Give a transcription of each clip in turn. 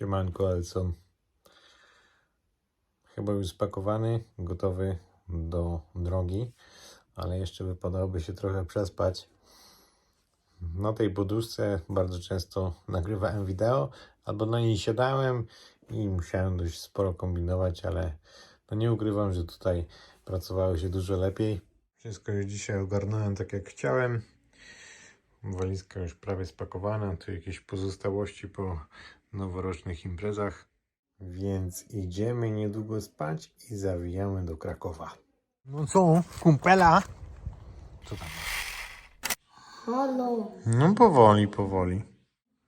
Siemanko, Elson. Chyba już spakowany, gotowy do drogi, ale jeszcze wypadałoby się trochę przespać. Na tej poduszce bardzo często nagrywałem wideo, albo na niej siadałem i musiałem dość sporo kombinować, ale no nie ukrywam, że tutaj pracowało się dużo lepiej. Wszystko już dzisiaj ogarnąłem tak jak chciałem. Walizka już prawie spakowana, tu jakieś pozostałości po noworocznych imprezach. Więc idziemy niedługo spać i zawijamy do Krakowa. No co, kumpela? Co tam? Halo, No powoli, powoli.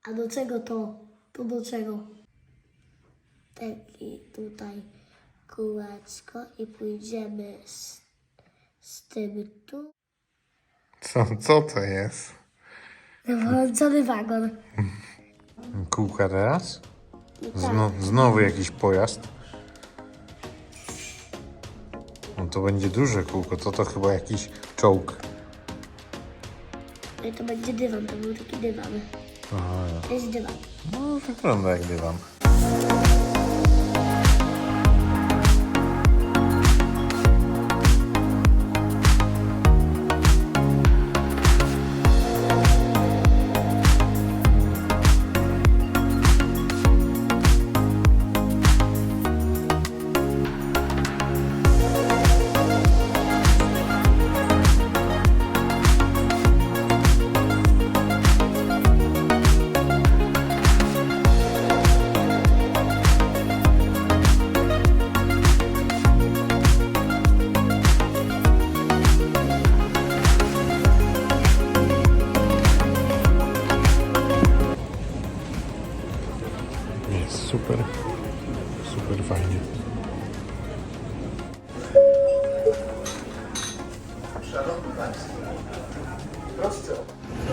a do czego to? To do czego? Taki tutaj kółeczko i pójdziemy z, z tym tu. Co, co to jest? Włączony wagon. Kółka teraz? Tak, Zno, znowu jakiś pojazd. No to będzie duże kółko, to to chyba jakiś czołg. i to będzie dywan, to był taki dywan. Aha, To jest dywan. no wygląda jak dywan. Super, super fajnie.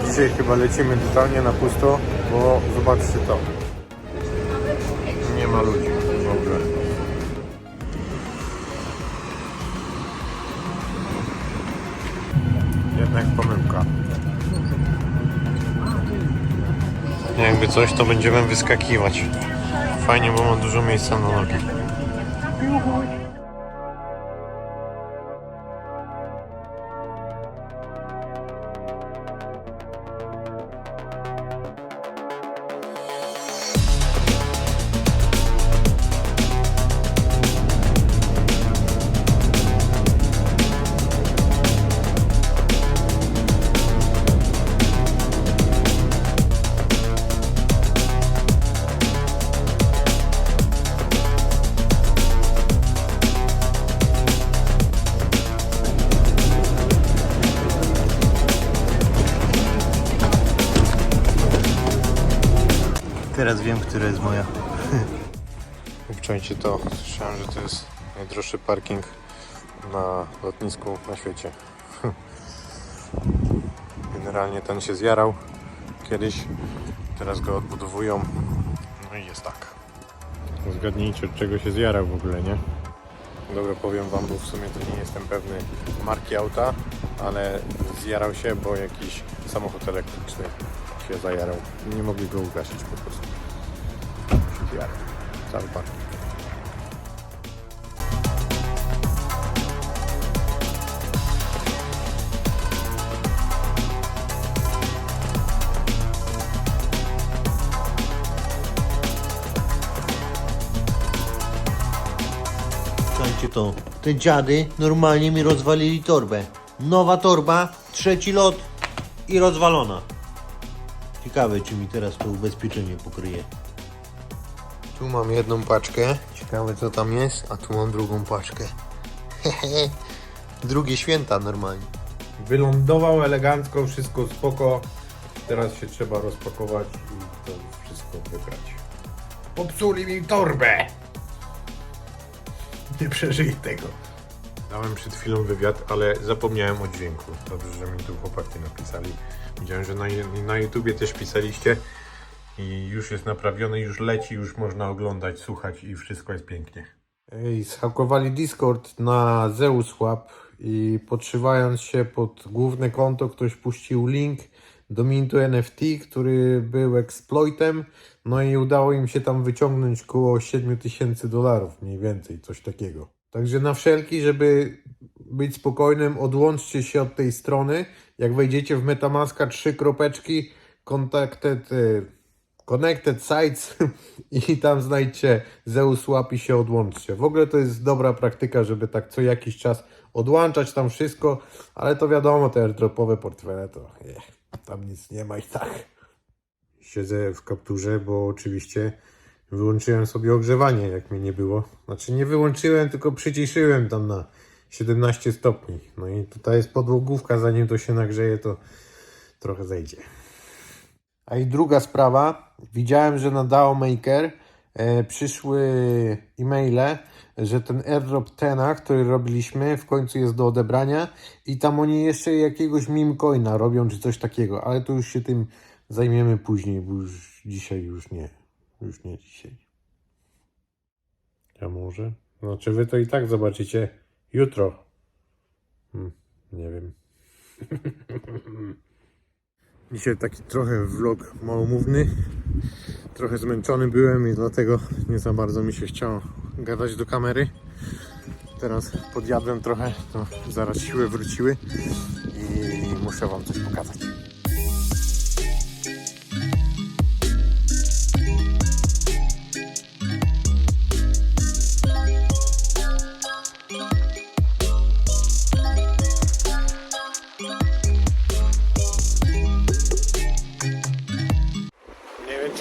Dzisiaj chyba lecimy totalnie na pusto, bo zobaczcie to. Nie ma ludzi w ogóle. Jednak pomyłka. Jakby coś, to będziemy wyskakiwać. Fajnie, bo ma dużo miejsca na nogi. Teraz wiem, która jest moja. Obczajcie to. Słyszałem, że to jest najdroższy parking na lotnisku na świecie. Generalnie ten się zjarał kiedyś. Teraz go odbudowują. No i jest tak. Zgadnijcie, od czego się zjarał w ogóle, nie? Dobra, powiem wam, bo w sumie to nie jestem pewny marki auta, ale zjarał się, bo jakiś samochód elektryczny się zajarał. Nie mogli go ugasić po prostu. Zjarał. Cały parking. To, te dziady normalnie mi rozwalili torbę. Nowa torba, trzeci lot i rozwalona. Ciekawe, czy mi teraz to ubezpieczenie pokryje. Tu mam jedną paczkę. Ciekawe co tam jest, a tu mam drugą paczkę. Hehe. Drugie święta normalnie. Wylądował elegancko, wszystko spoko. Teraz się trzeba rozpakować i to wszystko wybrać. Popsuli mi torbę! Nie przeżyję tego. Dałem przed chwilą wywiad, ale zapomniałem o dźwięku. Dobrze, że mi tu chłopaki napisali. Widziałem, że na, na YouTubie też pisaliście i już jest naprawiony, już leci, już można oglądać, słuchać i wszystko jest pięknie. Ej, zhakowali Discord na Zeus Łap i podszywając się pod główne konto ktoś puścił link do mintu NFT, który był exploitem. No i udało im się tam wyciągnąć około 7 tysięcy dolarów, mniej więcej, coś takiego. Także na wszelki, żeby być spokojnym, odłączcie się od tej strony. Jak wejdziecie w Metamaska, trzy kropeczki, contacted, y, connected sites i tam znajdźcie Zeus Swap się odłączcie. W ogóle to jest dobra praktyka, żeby tak co jakiś czas odłączać tam wszystko, ale to wiadomo, te airdropowe portfele to nie, tam nic nie ma i tak. Siedzę w kapturze, bo oczywiście wyłączyłem sobie ogrzewanie, jak mnie nie było. Znaczy nie wyłączyłem, tylko przyciszyłem tam na 17 stopni. No i tutaj jest podłogówka, zanim to się nagrzeje, to trochę zejdzie. A i druga sprawa, widziałem, że na DAO Maker e, przyszły e-maile, że ten airdrop Tena, który robiliśmy, w końcu jest do odebrania i tam oni jeszcze jakiegoś meme coina robią, czy coś takiego, ale to już się tym zajmiemy później, bo już dzisiaj już nie. Już nie dzisiaj. A może? Znaczy wy to i tak zobaczycie jutro. Hmm, nie wiem. Dzisiaj taki trochę vlog małomówny. Trochę zmęczony byłem i dlatego nie za bardzo mi się chciało gadać do kamery. Teraz podjadłem trochę, to zaraz siły wróciły i muszę wam coś pokazać.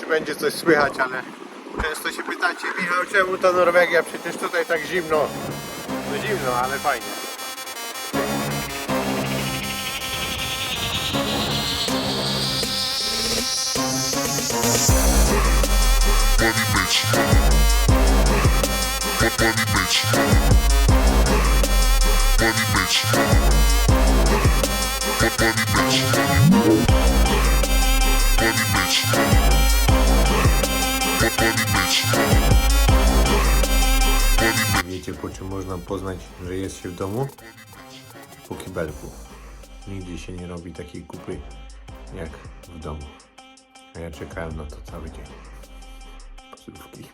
Będzie coś słychać, ale często się pytacie, Michał, czemu ta Norwegia? Przecież tutaj tak zimno. No zimno, ale fajnie. Wiecie, po czym można poznać, że jest się w domu? Po kibelku. Nigdzie się nie robi takiej kupy jak w domu. A ja czekałem na to cały dzień. Pozdrówki.